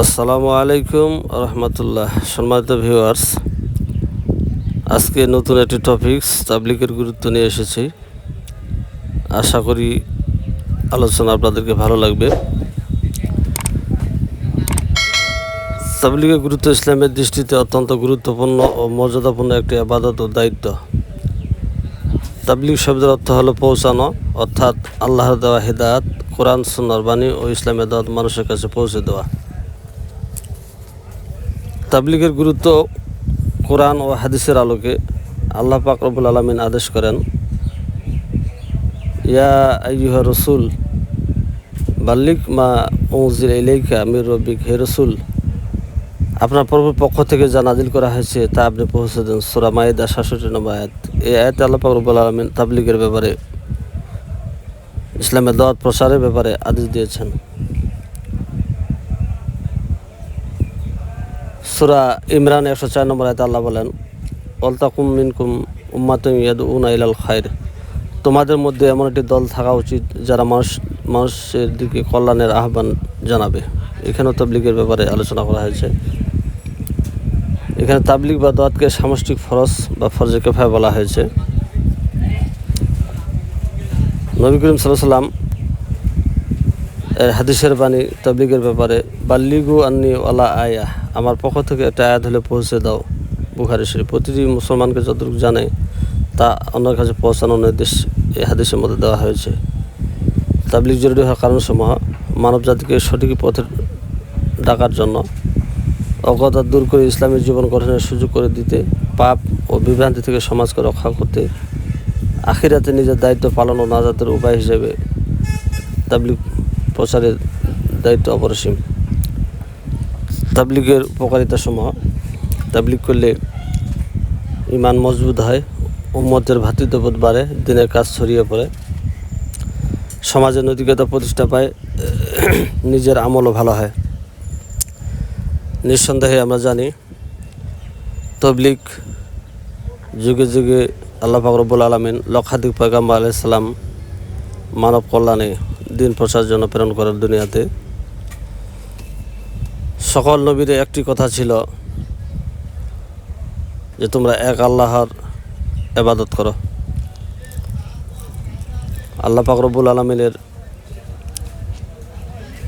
আসসালামু আলাইকুম রহমতুল্লাহ। সম্মানিত ভিউয়ার্স, আজকে নতুন একটি টপিকস তাবলিকের গুরুত্ব নিয়ে এসেছি। আশা করি আলোচনা আপনাদেরকে ভালো লাগবে। তাবলিগের গুরুত্ব ইসলামের দৃষ্টিতে অত্যন্ত গুরুত্বপূর্ণ ও মর্যাদাপূর্ণ একটি আবাদত ও দায়িত্ব। তাবলিগ শব্দের অর্থ হলো পৌঁছানো, অর্থাৎ আল্লাহর দেওয়া হেদায়াত, কোরআন সুন্নার বাণী ও ইসলামের দাওয়াত মানুষের কাছে পৌঁছে দেওয়া। তাবলিগের গুরুত্ব কোরআন ও হাদিসের আলোকে আল্লাহ পাক রব্বুল আলমিন আদেশ করেন, ইয়া আইয়ুহা রসুল বাল্লিক মা ওজিল ইলাইকা মির রব্বিক, হে রসুল, আপনার প্রভুর পক্ষ থেকে যা নাজিল করা হয়েছে তা আপনি পৌঁছে দেন। সুরা মাইদা সাতষট্টি নম্বর আয়াত। এই আয়াতে আল্লাহ রব্বুল আলমিন তাবলিগের ব্যাপারে, ইসলামের দাওয়াত প্রসারের ব্যাপারে আদেশ দিয়েছেন। সুরা ইমরান একশো চার নম্বর আয়তে আল্লাহ বলেন অলতাকুম মিনকুম উম্মাতুম ইয়াদউনা ইলাল খায়র তোমাদের মধ্যে এমন একটি দল থাকা উচিত যারা মানুষ, মানুষের দিকে কল্যাণের আহ্বান জানাবে। এখানেও তাবলিগের ব্যাপারে আলোচনা করা হয়েছে। এখানে তাবলিগ বা দোয়াতকে সামষ্টিক ফরজ বা ফরজে কেফায় বলা হয়েছে। নবী করিম সাল্লাম হাদিসের বাণী তাবলিগের ব্যাপারে, বাল্লিগু আন্নি ওয়ালা আয়া। আমার পক্ষ থেকে একটা আয়াত হলে পৌঁছে দাও। বুখারি শরীফ। প্রতিটি মুসলমানকে যতটুকু জানে, তা অন্যের কাছে পৌঁছানোর নির্দেশ এই হাদিসের মধ্যে দেওয়া হয়েছে। তাবলিগ জরুরি হওয়ার কারণসমূহ মানব জাতিকে সঠিক পথে ডাকার জন্য অজ্ঞতা দূর করে ইসলামের জীবন গঠনের সুযোগ করে দিতে, পাপ ও বিভ্রান্তি থেকে সমাজকে রক্ষা করতে, আখিরাতে নিজের দায়িত্ব পালন ও নাজাতের উপায় হিসেবে তাবলিগ প্রচারের দায়িত্ব অপরিসীম। তাবলিগের উপকারিতা সমূহ। তাবলিগ করলে ইমান মজবুত হয়, উম্মতের ভ্রাতৃত্ববোধ বাড়ে, দিনের কাজ ছড়িয়ে পড়ে। সমাজে নৈতিকতা প্রতিষ্ঠা পায়, নিজের আমলও ভালো হয়। নিঃসন্দেহে আমরা জানি তবলিক যুগে যুগে আল্লাহ ফাকরবুল আলমিন লক্ষাধিক পয়গাম্বা আলাইসাল্লাম মানব কল্যাণে দিন প্রচার জন্য প্রেরণ করার দুনিয়াতে। সকল নবীর একটি কথা ছিল যে তোমরা এক আল্লাহর এবাদত করো। আল্লাহ পাকরবুল আলমিনের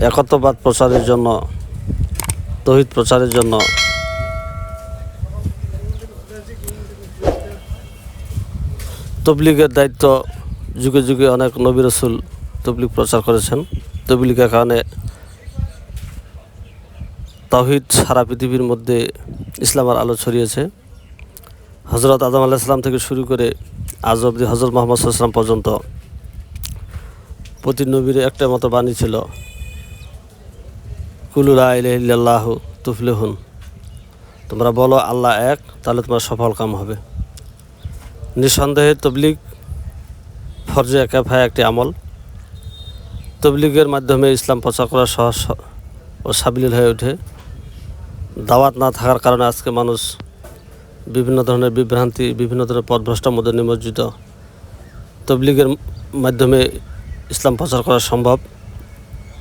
একত্ববাদ প্রচারের জন্য, তহিদ প্রচারের জন্য তবলিগের দায়িত্ব যুগে যুগে অনেক নবী রসুল তবলিগ প্রচার করেছেন। তবলিগের কারণে তাহিদ সারা পৃথিবীর মধ্যে ইসলামের আলো ছড়িয়েছে। হজরত আদম আলাইসলাম থেকে শুরু করে আজ অবধি হজরত মোহাম্মদ সাল্লাম পর্যন্ত প্রতি নবীর একটা মতো বাণী ছিল কুলুরা ইলাহ তুফলেহুন। তোমরা বলো, আল্লাহ এক, তাহলে তোমার সফল কাম হবে। নিঃসন্দেহে তবলিগ ফরজে একাফায় একটি আমল। তবলিগের মাধ্যমে ইসলাম প্রচার করা সহজ ও সাবিল হয়ে ওঠে। দাওয়াত না থাকার কারণে আজকে মানুষ বিভিন্ন ধরনের বিভ্রান্তি, বিভিন্ন ধরনের পথভ্রষ্টার মধ্যে নিমজ্জিত। তবলিগের মাধ্যমে ইসলাম প্রচার করা সম্ভব,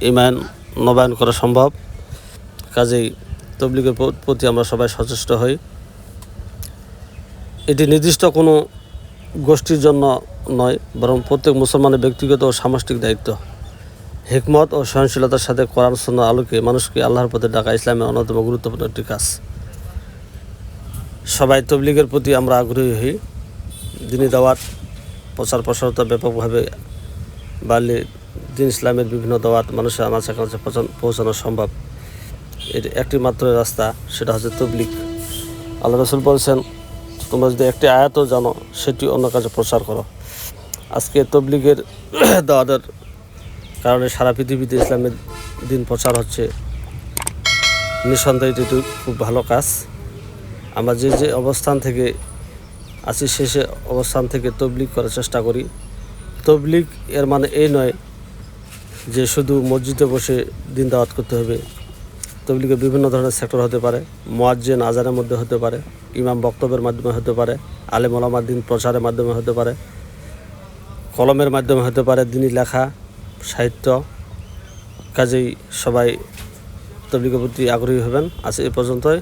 ইমান নবায়ন করা সম্ভব। কাজেই তবলিগের প্রতি আমরা সবাই সচেষ্ট হই। এটি নির্দিষ্ট কোনো গোষ্ঠীর জন্য নয়, বরং প্রত্যেক মুসলমানের ব্যক্তিগত ও সামষ্টিক দায়িত্ব। হিকমত ও সহনশীলতার সাথে কোরআন সন্ন্য আলোকে মানুষকে আল্লাহর পথে ডাকা ইসলামের অন্যতম গুরুত্বপূর্ণ একটি কাজ। সবাই তবলিগের প্রতি আমরা আগ্রহী হই। দিনী দাওয়াত, প্রচার প্রসারতা ব্যাপকভাবে বাড়লে দিন ইসলামের বিভিন্ন দাওয়াত মানুষের আনাচে কাছে পৌঁছানো সম্ভব। এর একটি মাত্র রাস্তা, সেটা হচ্ছে তবলিগ। আল্লাহ রসুল বলছেন, তোমরা যদি একটি আয়াতও জানো, সেটি অন্য কাছে প্রচার করো। আজকে তবলিগের দাওয়াতের কারণে সারা পৃথিবীতে ইসলামের দিন প্রচার হচ্ছে। নিঃসন্দেহে এটি খুব ভালো কাজ। আমরা যে যে অবস্থান থেকে আছি শেষে অবস্থান থেকে তবলিগ করার চেষ্টা করি। তবলিগ এর মানে এই নয় যে শুধু মসজিদে বসে দিন দাওয়াত করতে হবে। তবলিগের বিভিন্ন ধরনের সেক্টর হতে পারে, মোয়াজ্জেন, আজানের মধ্যে হতে পারে, ইমাম বক্তব্যের মাধ্যমে হতে পারে, আলেম ওলামার দিন প্রচারের মাধ্যমে হতে পারে, কলমের মাধ্যমে হতে পারে দিনই লেখা সাহিত্য কাজেই সবাই তবলিগের প্রতি আগ্রহী হবেন। আজ এ পর্যন্তই।